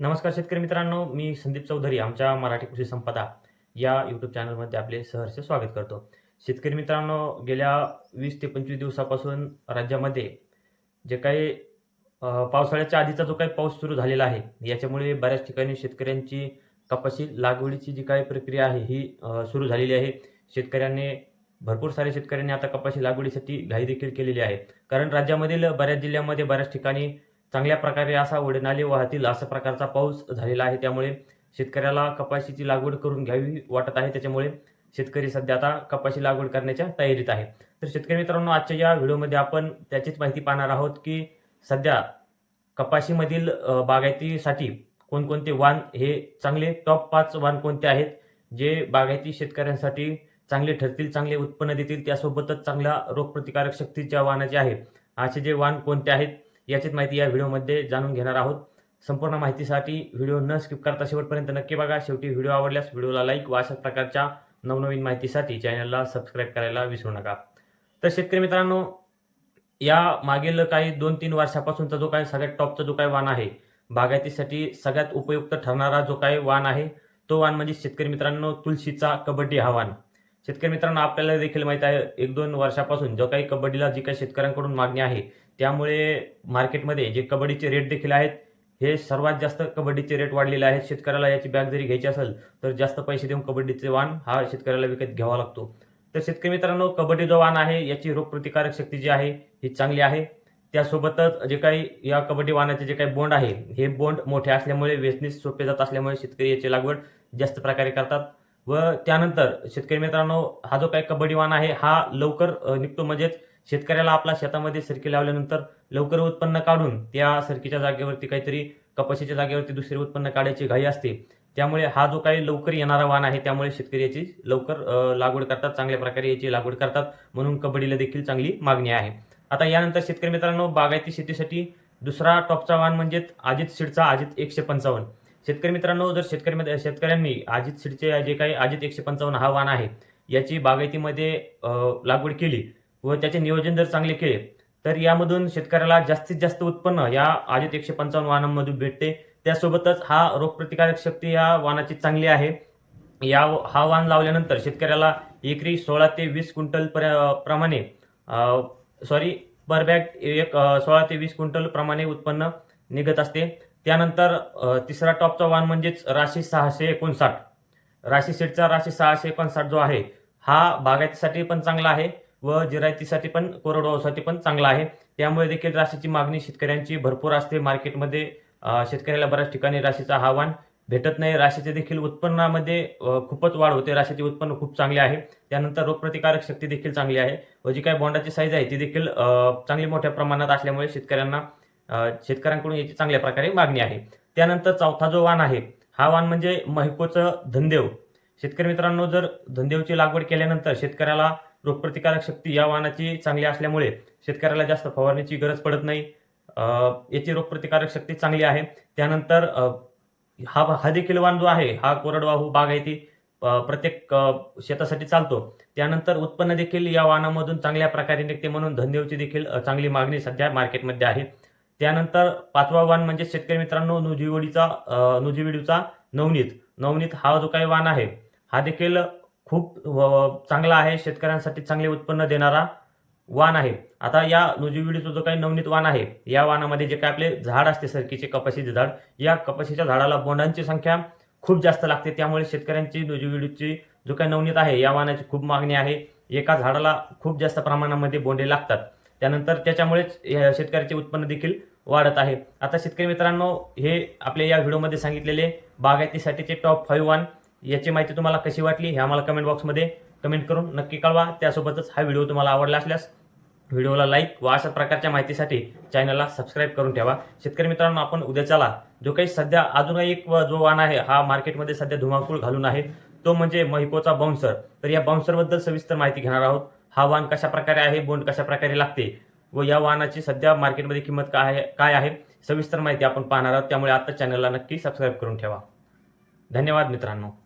नमस्कार शेतकरी मित्रांनो मी संदीप चौधरी आमच्या मराठी कृषी संपदा या यूट्यूब चॅनलमध्ये आपले सहर्ष स्वागत करतो. शेतकरी मित्रांनो गेल्या वीस ते पंचवीस दिवसापासून राज्यामध्ये जे काही पावसाळ्याच्या आधीचा जो काही पाऊस सुरू झालेला आहे याच्यामुळे बऱ्याच ठिकाणी शेतकऱ्यांची कपाशी लागवडीची जी काही प्रक्रिया आहे ही सुरू झालेली आहे. शेतकऱ्यांनी भरपूर सारे शेतकऱ्यांनी आता कपाशी लागवडीसाठी घाई देखील केलेली आहे. कारण राज्यामधील बऱ्याच जिल्ह्यामध्ये बऱ्याच ठिकाणी चांगल्या प्रकारे असा वडनाले वाहतील असा प्रकारचा पाऊस झालेला आहे. त्यामुळे शेतकऱ्याला कपाशीची लागवड करून घ्यावी वाटत आहे. त्याच्यामुळे शेतकरी सध्या आता कपाशी लागवड करण्याच्या तयारीत आहे. तर शेतकरी मित्रांनो आजच्या या व्हिडिओमध्ये आपण त्याचीच माहिती पाहणार आहोत की सध्या कपाशीमधील बागायतीसाठी कोणकोणते वाण हे चांगले टॉप पाच वाण कोणते आहेत? जे बागायती शेतकऱ्यांसाठी चांगले ठरतील चांगले उत्पन्न देतील त्यासोबतच चांगल्या रोगप्रतिकारक शक्तीच्या वाणाचे आहे. असे जे वाण कोणते आहेत? याचीच माहिती या व्हिडिओमध्ये जाणून घेणार आहोत. संपूर्ण माहितीसाठी व्हिडिओ न स्किप करता शेवटपर्यंत नक्की बघा. शेवटी व्हिडिओ आवडल्यास व्हिडिओला लाईक व अशा प्रकारच्या नवनवीन माहितीसाठी चॅनलला सबस्क्राईब करायला विसरू नका. तर शेतकरी मित्रांनो या मागील काही दोन तीन वर्षापासूनचा जो काही सगळ्यात टॉपचा जो काही वाण आहे बागायतीसाठी सगळ्यात उपयुक्त ठरणारा जो काही वाण आहे तो वाण म्हणजे शेतकरी मित्रांनो तुळशीचा कबड्डी हा वाण. शेतकरी मित्रांनो आपल्याला देखील माहीत आहे एक दोन वर्षापासून जो काही कबड्डीला जी काही शेतकऱ्यांकडून मागणी आहे त्यामुळे मार्केटमध्ये जे कबड्डीचे रेट देखील आहेत हे सर्वात जास्त कबड्डीचे रेट वाढलेले आहेत. शेतकऱ्याला याची बॅग जरी घ्यायची असेल तर जास्त पैसे देऊन कबड्डीचे वाण हा शेतकऱ्याला विकत घ्यावा लागतो. तर शेतकरी मित्रांनो कबड्डी जो वाण आहे याची रोगप्रतिकारक शक्ती जी आहे ही चांगली आहे. त्यासोबतच जे काही या कबड्डी वाणाचे जे काही बोंड आहे हे बोंड मोठे असल्यामुळे वेचणीस सोपे जात असल्यामुळे शेतकरी याची लागवड जास्त प्रकारे करतात. व त्यानंतर शेतकरी मित्रांनो हा जो काही कबड्डी वाण आहे हा लवकर निघतो म्हणजेच शेतकऱ्याला आपल्या शेतामध्ये सरकी लावल्यानंतर लवकर उत्पन्न काढून त्या सरकीच्या जागेवरती काहीतरी कपाशीच्या जागेवरती दुसरे उत्पन्न काढायची घाई असते. त्यामुळे हा जो काही लवकर येणारा वाण आहे त्यामुळे शेतकरी याची लवकर लागवड करतात चांगल्या प्रकारे याची लागवड करतात म्हणून कबड्डीला देखील चांगली मागणी आहे. आता यानंतर शेतकरी मित्रांनो बागायती शेतीसाठी दुसरा टॉपचा वाण म्हणजे अजित सीडचा अजित एकशे पंचावन्न. शेतकरी मित्रांनो जर शेतकरी शेतकऱ्यांनी अजित सीडचे जे काही अजित एकशे पंचावन्न हा वाण आहे याची बागायतीमध्ये लागवड केली व त्याचे नियोजन जर चांगले केले तर यामधून शेतकऱ्याला जास्तीत जास्त उत्पन्न या अजित एकशे पंचावन्न वाहनांमधून भेटते. त्यासोबतच हा रोगप्रतिकारक शक्ती या वाहनाची चांगली आहे. या हा वाहन लावल्यानंतर शेतकऱ्याला एकरी सोळा ते वीस क्विंटल पर प्रमाणे सॉरी पर बॅग एक सोळा ते वीस क्विंटल प्रमाणे उत्पन्न निघत असते. त्यानंतर तिसरा टॉपचा वाण म्हणजेच राशी सहाशे एकोणसाठ. राशी सीटचा राशी सहाशे एकोणसाठ जो आहे हा बागायतीसाठी पण चांगला आहे व जिरायतीसाठी पण कोरडवाहूसाठी पण चांगला आहे. त्यामुळे देखील राशीची मागणी शेतकऱ्यांची भरपूर असते. मार्केटमध्ये शेतकऱ्याला बऱ्याच ठिकाणी राशीचा आव्हान भेटत नाही. राशीचे देखील उत्पन्नामध्ये खूपच वाढ होते. राशीचे उत्पन्न खूप चांगले आहे. त्यानंतर रोगप्रतिकारक शक्ती देखील चांगली आहे व जी काही बॉन्डाची साईज आहे ती देखील चांगली मोठ्या प्रमाणात असल्यामुळे शेतकऱ्यांना शेतकऱ्यांकडून याची चांगल्या प्रकारे मागणी आहे. त्यानंतर चौथा जो वाण आहे हा वाण म्हणजे महिकोचं धनदेव. शेतकरी मित्रांनो जर धनदेवची लागवड केल्यानंतर शेतकऱ्याला रोगप्रतिकारक शक्ती या वाहनाची चांगली असल्यामुळे शेतकऱ्याला जास्त फवारणीची गरज पडत नाही. याची रोगप्रतिकारक शक्ती चांगली आहे. त्यानंतर हा हा देखील वाण जो आहे हा कोरडवाहू बागायती ती प्रत्येक शेतासाठी चालतो. त्यानंतर उत्पन्न देखील या वाहनामधून चांगल्या प्रकारे निघते म्हणून धनदेवची देखील चांगली मागणी सध्या मार्केटमध्ये आहे. त्यानंतर पाचवा वाण म्हणजे शेतकरी मित्रांनो नुजीवडीचा नुजीविडीचा नवनीत. नवनीत हा जो काही वाण आहे हा देखील खूप चांगला आहे शेतकऱ्यांसाठी चांगले उत्पन्न देणारा वाण आहे. आता या नुजीविडीचा जो काही नवनीत वाण आहे या वाणामध्ये जे काही आपले झाड असते सरकीचे कपाशीचे झाड या कपाशीच्या झाडाला बोंडांची संख्या खूप जास्त लागते. त्यामुळे शेतकऱ्यांची नुजीविडीची जो काही नवनीत आहे या वाणाची खूप मागणी आहे. एका झाडाला खूप जास्त प्रमाणामध्ये बोंडे लागतात. त्यानंतर त्याच्यामुळेच या शेतकऱ्याचे उत्पन्न देखील वाढत आहे. आता शेतकरी मित्रांनो हे आपल्या या व्हिडिओमध्ये सांगितलेले बागायतीसाठीचे टॉप फाईव्ह वन याची माहिती तुम्हाला कशी वाटली हे आम्हाला कमेंट बॉक्समध्ये कमेंट करून नक्की कळवा. त्यासोबतच हा व्हिडिओ तुम्हाला आवडला असल्यास व्हिडिओला लाईक व अशा प्रकारच्या माहितीसाठी चॅनलला सबस्क्राईब करून ठेवा. शेतकरी मित्रांनो आपण उद्याच्याला जो काही सध्या अजूनही एक व जो वाण आहे हा मार्केटमध्ये सध्या धुमाकूळ घालून आहे. तो म्हणजे महिकोचा बाउन्सर तर या बाउन्सरबद्दल सविस्तर माहिती घेणार आहोत. हा वाण कशा प्रकारे आहे? बोंड कशा प्रकारे लागते? व या वाहनाची सध्या मार्केटमध्ये किंमत काय आहे? काय आहे? सविस्तर माहिती आपण पाहणार आहोत. त्यामुळे आता चॅनलला नक्की सबस्क्राईब करून ठेवा. धन्यवाद मित्रांनो.